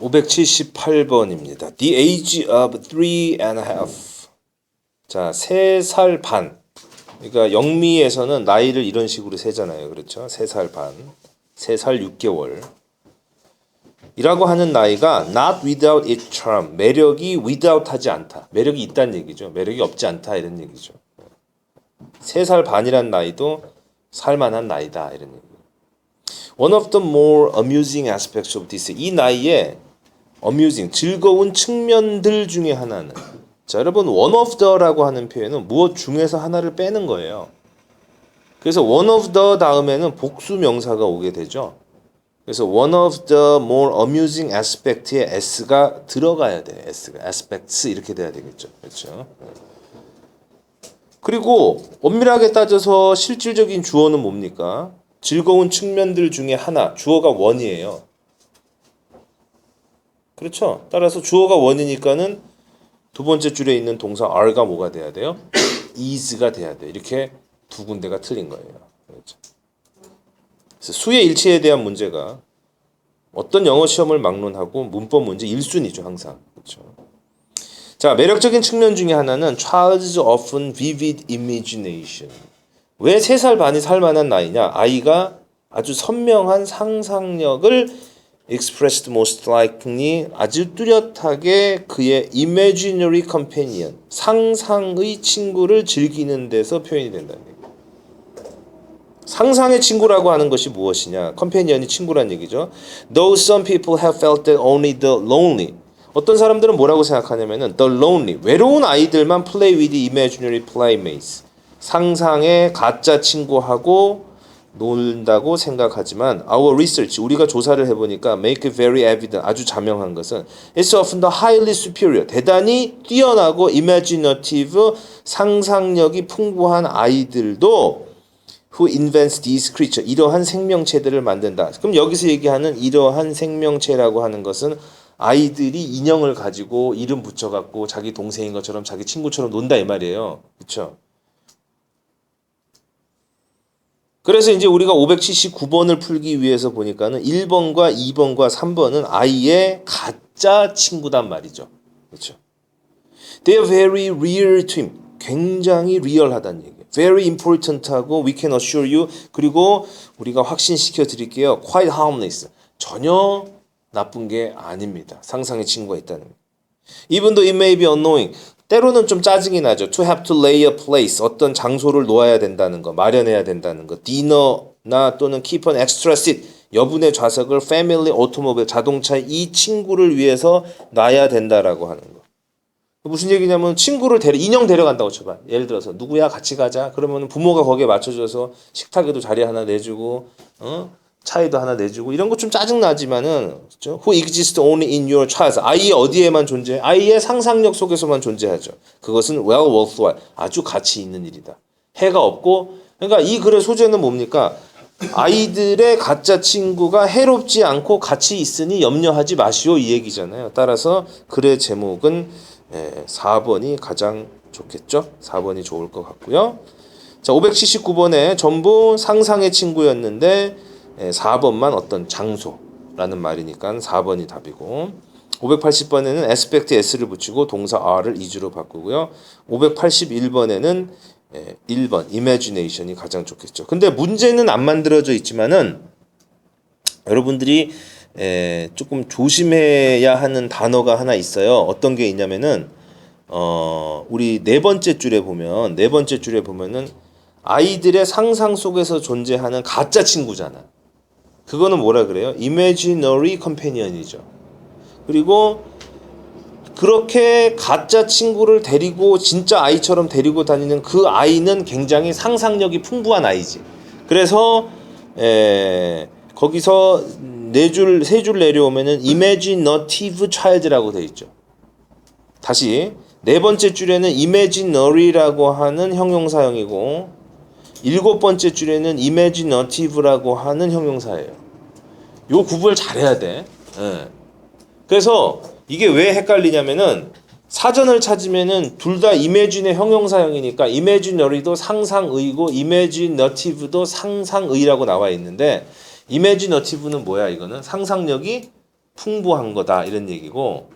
578번입니다. The age of three and a half. 자, 세 살 반. 그러니까 영미에서는 나이를 이런 식으로 세잖아요. 그렇죠? 세 살 반. 세 살 6개월. 이라고 하는 나이가 not without its charm. 매력이 without 하지 않다. 매력이 있다는 얘기죠. 매력이 없지 않다 이런 얘기죠. 세 살 반이란 나이도 살만한 나이다 이런 얘기. One of the more amusing aspects of this 이 나이에 amusing 즐거운 측면들 중에 하나는 자 여러분 one of the라고 하는 표현은 무엇 중에서 하나를 빼는 거예요. 그래서 one of the 다음에는 복수 명사가 오게 되죠. 그래서 one of the more amusing aspect에 s가 들어가야 돼. s가 aspects 이렇게 돼야 되겠죠. 그렇죠. 그리고 엄밀하게 따져서 실질적인 주어는 뭡니까? 즐거운 측면들 중에 하나. 주어가 원이에요. 그렇죠. 따라서 주어가 원이니까는 두 번째 줄에 있는 동사 are가 뭐가 돼야 돼요? is가 돼야 돼. 이렇게 두 군데가 틀린 거예요. 그렇죠. 수의 일치에 대한 문제가 어떤 영어 시험을 막론하고 문법 문제 1순위죠, 항상. 그렇죠. 자, 매력적인 측면 중에 하나는 child's often vivid imagination. 왜세살 반이 살만한 나이냐? 아이가 아주 선명한 상상력을 expressed most likely 아주 뚜렷하게 그의 imaginary companion 상상의 친구를 즐기는 데서 표현이 된다는 얘기예요. 상상의 친구라고 하는 것이 무엇이냐? 컴패니언이 친구란 얘기죠. Though some people have felt that only the lonely 어떤 사람들은 뭐라고 생각하냐면은 the lonely 외로운 아이들만 play with imaginary playmates 상상의 가짜 친구하고 논다고 생각하지만 our research 우리가 조사를 해보니까 make very evident 아주 자명한 것은 it's often the highly superior 대단히 뛰어나고 imaginative 상상력이 풍부한 아이들도 who invents these creature 이러한 생명체들을 만든다. 그럼 여기서 얘기하는 이러한 생명체라고 하는 것은 아이들이 인형을 가지고 이름 붙여갖고 자기 동생인 것처럼 자기 친구처럼 논다 이 말이에요. 그렇죠? 그래서 이제 우리가 579번을 풀기 위해서 보니까는 1번과 2번과 3번은 아이의 가짜 친구단 말이죠. 그렇죠? They are very real to him. 굉장히 리얼하다는 얘기예요. Very important하고 we can assure you 그리고 우리가 확신시켜 드릴게요. Quite harmless. 전혀 나쁜 게 아닙니다. 상상의 친구가 있다는 거. Even though it may be annoying. 때로는 좀 짜증이 나죠. To have to lay a place. 어떤 장소를 놓아야 된다는 거, 마련해야 된다는 거. 디너나 또는 keep an extra seat. 여분의 좌석을 family automobile 자동차 이 친구를 위해서 놔야 된다라고 하는 거. 무슨 얘기냐면 친구를 데려 인형 데려간다고 쳐봐. 예를 들어서 누구야 같이 가자. 그러면 부모가 거기에 맞춰줘서 식탁에도 자리 하나 내주고, 어? 차에도 하나 내주고 이런 거 좀 짜증 나지만은 그렇죠? Who exists only in your child. 아이의 어디에만 존재? 아이의 상상력 속에서만 존재하죠. 그것은 well worthwhile. 아주 가치 있는 일이다. 해가 없고 그러니까 이 글의 소재는 뭡니까? 아이들의 가짜 친구가 해롭지 않고 가치 있으니 염려하지 마시오 이 얘기잖아요. 따라서 글의 제목은 예, 4번이 가장 좋겠죠? 4번이 좋을 것 같고요. 자, 579번에 전부 상상의 친구였는데 예, 4번만 어떤 장소라는 말이니까 4번이 답이고 580번에는 aspect s를 붙이고 동사 are를 is로 바꾸고요. 581번에는 예, 1번 imagination이 가장 좋겠죠. 근데 문제는 안 만들어져 있지만은 여러분들이 에, 조금 조심해야 하는 단어가 하나 있어요. 어떤 게 있냐면은 어, 우리 네 번째 줄에 보면 네 번째 줄에 보면은 아이들의 상상 속에서 존재하는 가짜 친구잖아. 그거는 뭐라 그래요? imaginary companion이죠. 그리고 그렇게 가짜 친구를 데리고 진짜 아이처럼 데리고 다니는 그 아이는 굉장히 상상력이 풍부한 아이지. 그래서 에, 거기서 네 줄, 세 줄 내려오면은 imaginative child라고 돼 있죠. 다시 네 번째 줄에는 imaginary라고 하는 형용사형이고 일곱 번째 줄에는 imaginative라고 하는 형용사예요. 요 구분을 잘해야 돼. 예. 그래서 이게 왜 헷갈리냐면은 사전을 찾으면은 둘다 imagine의 형용사형이니까 imaginary도 상상의고 imaginative도 상상의라고 나와 있는데 imaginative는 뭐야 이거는 상상력이 풍부한 거다 이런 얘기고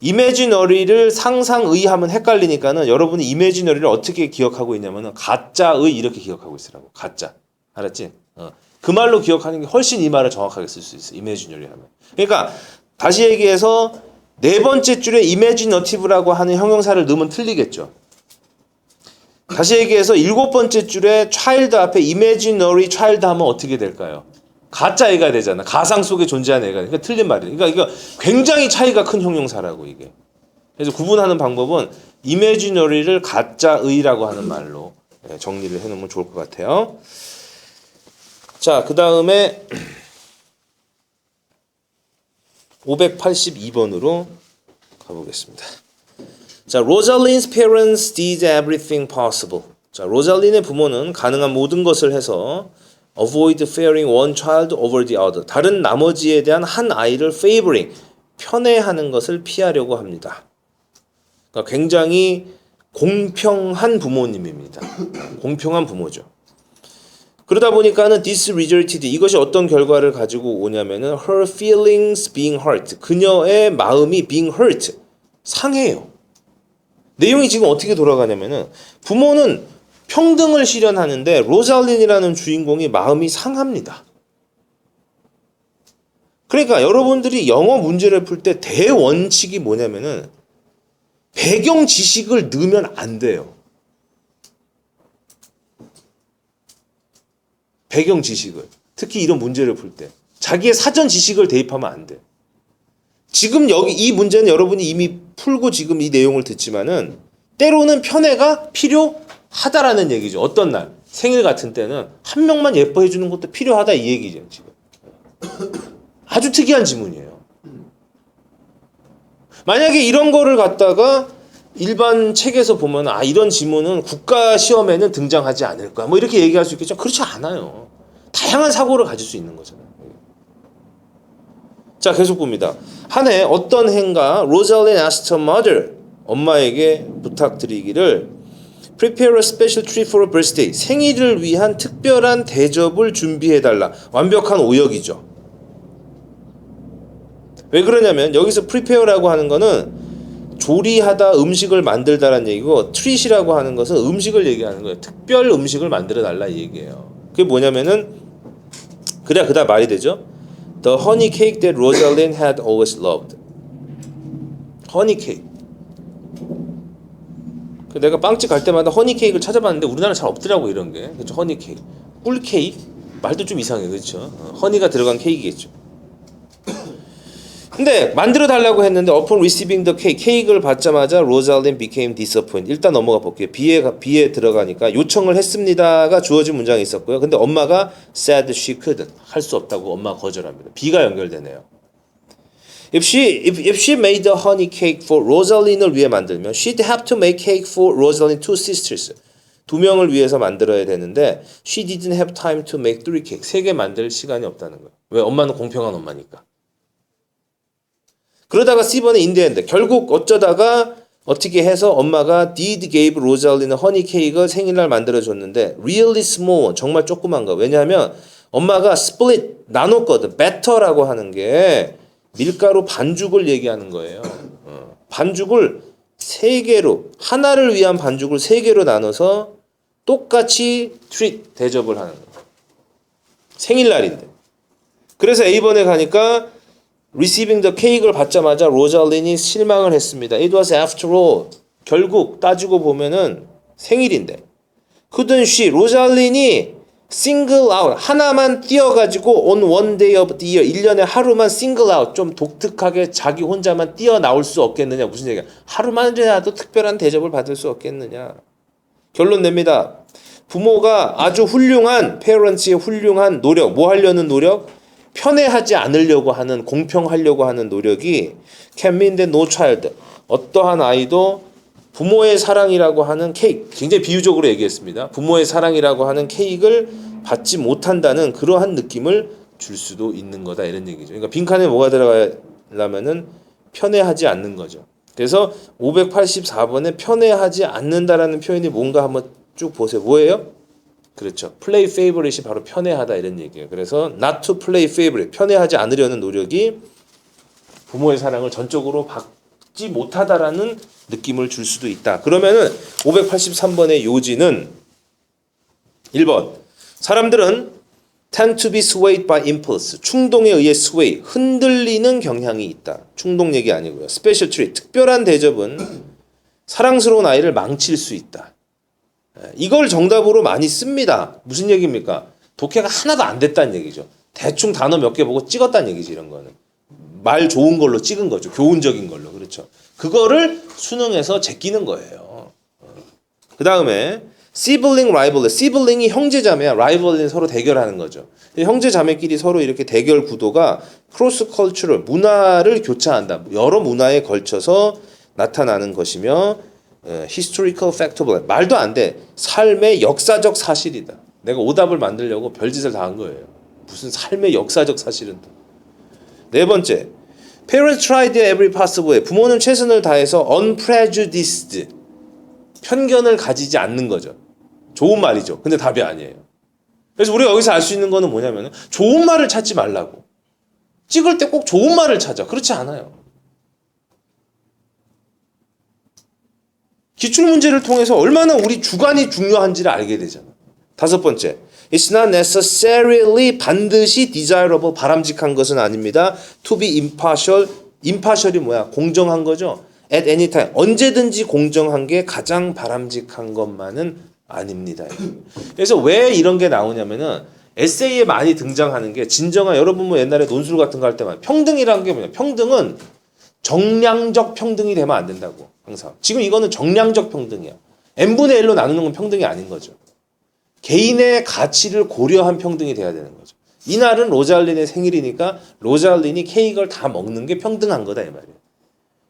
이매지너리를 상상의 하면 헷갈리니까는 여러분이 이매지너리를 어떻게 기억하고 있냐면은 가짜의 이렇게 기억하고 있으라고 가짜 알았지? 어. 그 말로 기억하는 게 훨씬 이 말을 정확하게 쓸 수 있어 이매지너리 하면 그러니까 다시 얘기해서 네 번째 줄에 imaginative,라고 하는 형용사를 넣으면 틀리겠죠. 다시 얘기해서 일곱 번째 줄에 child 앞에 imaginary child 하면 어떻게 될까요? 가짜 애가 되잖아. 가상 속에 존재하는 애가. 그러니까 틀린 말이에요. 그러니까 이거 굉장히 차이가 큰 형용사라고 이게. 그래서 구분하는 방법은 imaginary를 가짜의라고 하는 말로 예, 정리를 해놓으면 좋을 것 같아요. 자, 그 다음에 582번으로 가보겠습니다. 자, 로잘린's parents did everything possible. 자, 로잘린의 부모는 가능한 모든 것을 해서 avoid favoring one child over the other. 다른 나머지에 대한 한 아이를 favoring, 편애하는 것을 피하려고 합니다. 그러니까 굉장히 공평한 부모님입니다. 공평한 부모죠. 그러다 보니까는 this resulted 이것이 어떤 결과를 가지고 오냐면은 her feelings being hurt 그녀의 마음이 being hurt 상해요. 내용이 지금 어떻게 돌아가냐면은 부모는 평등을 실현하는데 로잘린이라는 주인공이 마음이 상합니다. 그러니까 여러분들이 영어 문제를 풀 때 대원칙이 뭐냐면은 배경 지식을 넣으면 안 돼요. 배경 지식을 특히 이런 문제를 풀 때 자기의 사전 지식을 대입하면 안 돼. 지금 여기 이 문제는 여러분이 이미 풀고 지금 이 내용을 듣지만은 때로는 편애가 필요하다라는 얘기죠. 어떤 날 생일 같은 때는 한 명만 예뻐해 주는 것도 필요하다 이 얘기죠. 지금 아주 특이한 지문이에요. 만약에 이런 거를 갖다가 일반 책에서 보면 아 이런 지문은 국가 시험에는 등장하지 않을까 뭐 이렇게 얘기할 수 있겠죠. 그렇지 않아요. 다양한 사고를 가질 수 있는 거잖아요. 자 계속 봅니다. 한 해 어떤 해인가 로잘린 아스터 mother 엄마에게 부탁드리기를 prepare a special treat for a birthday 생일을 위한 특별한 대접을 준비해 달라 완벽한 오역이죠. 왜 그러냐면 여기서 prepare라고 하는 거는 조리하다 음식을 만들다라는 얘기고 트릿이라고 하는 것은 음식을 얘기하는 거예요. 특별 음식을 만들어 달라 이 얘기예요. 그게 뭐냐면은 그래야 그다 말이 되죠. The honey cake that Rosalind had always loved. 허니 케이크. 그 내가 빵집 갈 때마다 허니 케이크를 찾아봤는데 우리나라 잘 없더라고 이런 게. 그렇죠? 허니 케이크. 꿀 케이크? 말도 좀 이상해. 그렇죠? 어, 허니가 들어간 케이크겠죠. 근데 만들어 달라고 했는데 upon receiving the cake 케이크를 받자마자 로잘린 became disappointed. 일단 넘어가 볼게요. B에 B에 들어가니까 요청을 했습니다가 주어진 문장이 있었고요. 근데 엄마가 said she couldn't 할 수 없다고 엄마 거절합니다. B가 연결되네요. If she if, if she made a honey cake for Rosalind을 위해 만들면 she'd have to make cake for Rosalind two sisters. 두 명을 위해서 만들어야 되는데 she didn't have time to make three cake. 세 개 만들 시간이 없다는 거예요. 왜? 엄마는 공평한 엄마니까. 그러다가 C번에 인디엔드 결국 어쩌다가 어떻게 해서 엄마가 did gave 로잘리는 허니 케이크를 생일날 만들어 줬는데 really small 정말 조그만 거 왜냐하면 엄마가 split 나눴거든. Better라고 하는 게 밀가루 반죽을 얘기하는 거예요. 어. 반죽을 세 개로 하나를 위한 반죽을 세 개로 나눠서 똑같이 트릿 대접을 하는 거예요 생일날인데. 그래서 A번에 가니까 receiving the cake를 받자마자 로잘린이 실망을 했습니다. It was after all. 결국 따지고 보면은 생일인데. couldn't she 로잘린이 single 하나만 띄어가지고 on one day of the year 1년에 하루만 single 좀 독특하게 자기 혼자만 띄어 나올 수 없겠느냐 무슨 얘기야 하루만이라도 특별한 대접을 받을 수 없겠느냐 결론 냅니다 부모가 아주 훌륭한 페어런츠의 훌륭한 노력 뭐 하려는 노력 편애하지 않으려고 하는 공평하려고 하는 노력이 can mean 어떠한 아이도 부모의 사랑이라고 하는 케이크 굉장히 비유적으로 얘기했습니다. 부모의 사랑이라고 하는 케이크를 받지 못한다는 그러한 느낌을 줄 수도 있는 거다 이런 얘기죠. 그러니까 빈칸에 뭐가 들어가려면은 편애하지 않는 거죠. 그래서 584번에 편애하지 않는다라는 표현이 뭔가 한번 쭉 보세요. 뭐예요? 그렇죠. play favorite이 바로 편애하다 이런 얘기예요. 그래서 not to play favorite 편애하지 않으려는 노력이 부모의 사랑을 전적으로 받지 못하다라는 느낌을 줄 수도 있다. 그러면은 583번의 요지는 1번 사람들은 tend to be swayed by impulse 충동에 의해 sway 흔들리는 경향이 있다. 충동 얘기 아니고요. special treat 특별한 대접은 사랑스러운 아이를 망칠 수 있다. 예, 이걸 정답으로 많이 씁니다. 무슨 얘기입니까? 독해가 하나도 안 됐다는 얘기죠. 대충 단어 몇 개 보고 찍었다는 얘기지 이런 거는. 말 좋은 걸로 찍은 거죠. 교훈적인 걸로. 그렇죠. 그거를 수능에서 제끼는 거예요. 그 다음에 sibling rivalry. sibling이 형제자매야. rivalry는 서로 대결하는 거죠. 형제자매끼리 서로 이렇게 대결 구도가 cross cultural 문화를 교차한다. 여러 문화에 걸쳐서 나타나는 것이며 어, historical factable 말도 안 돼. 삶의 역사적 사실이다. 내가 오답을 만들려고 별짓을 다 한 거예요. 무슨 삶의 역사적 사실은 또. 네 번째, parents tried every possible. 부모는 최선을 다해서 unprejudiced 편견을 가지지 않는 거죠. 좋은 말이죠. 근데 답이 아니에요. 그래서 우리가 여기서 알 수 있는 거는 뭐냐면 좋은 말을 찾지 말라고. 찍을 때 꼭 좋은 말을 찾아. 그렇지 않아요. 기출 문제를 통해서 얼마나 우리 주관이 중요한지를 알게 되잖아. 다섯 번째, it's not necessarily 반드시 desirable 바람직한 것은 아닙니다. to be impartial, impartial이 뭐야? 공정한 거죠. at any time 언제든지 공정한 게 가장 바람직한 것만은 아닙니다. 그래서 왜 이런 게 나오냐면은 에세이에 많이 등장하는 게 진정한 여러분 뭐 옛날에 논술 같은 거 할 때만 평등이라는 게 뭐냐? 평등은 정량적 평등이 되면 안 된다고 항상. 지금 이거는 정량적 평등이야. n분의 1로 나누는 건 평등이 아닌 거죠. 개인의 가치를 고려한 평등이 돼야 되는 거죠. 이날은 로잘린의 생일이니까 로잘린이 케이크를 다 먹는 게 평등한 거다 이 말이에요.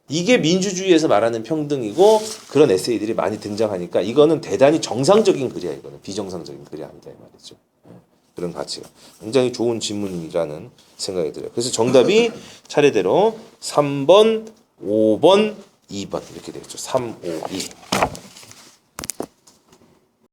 이게 민주주의에서 말하는 평등이고 그런 에세이들이 많이 등장하니까 이거는 대단히 정상적인 글이야 이거는 비정상적인 글이 아니다 이 말이죠. 그런 가치가 굉장히 좋은 질문이라는 생각이 들어요. 그래서 정답이 차례대로 3번, 5번, 2번 이렇게 되겠죠. 3, 5, 2.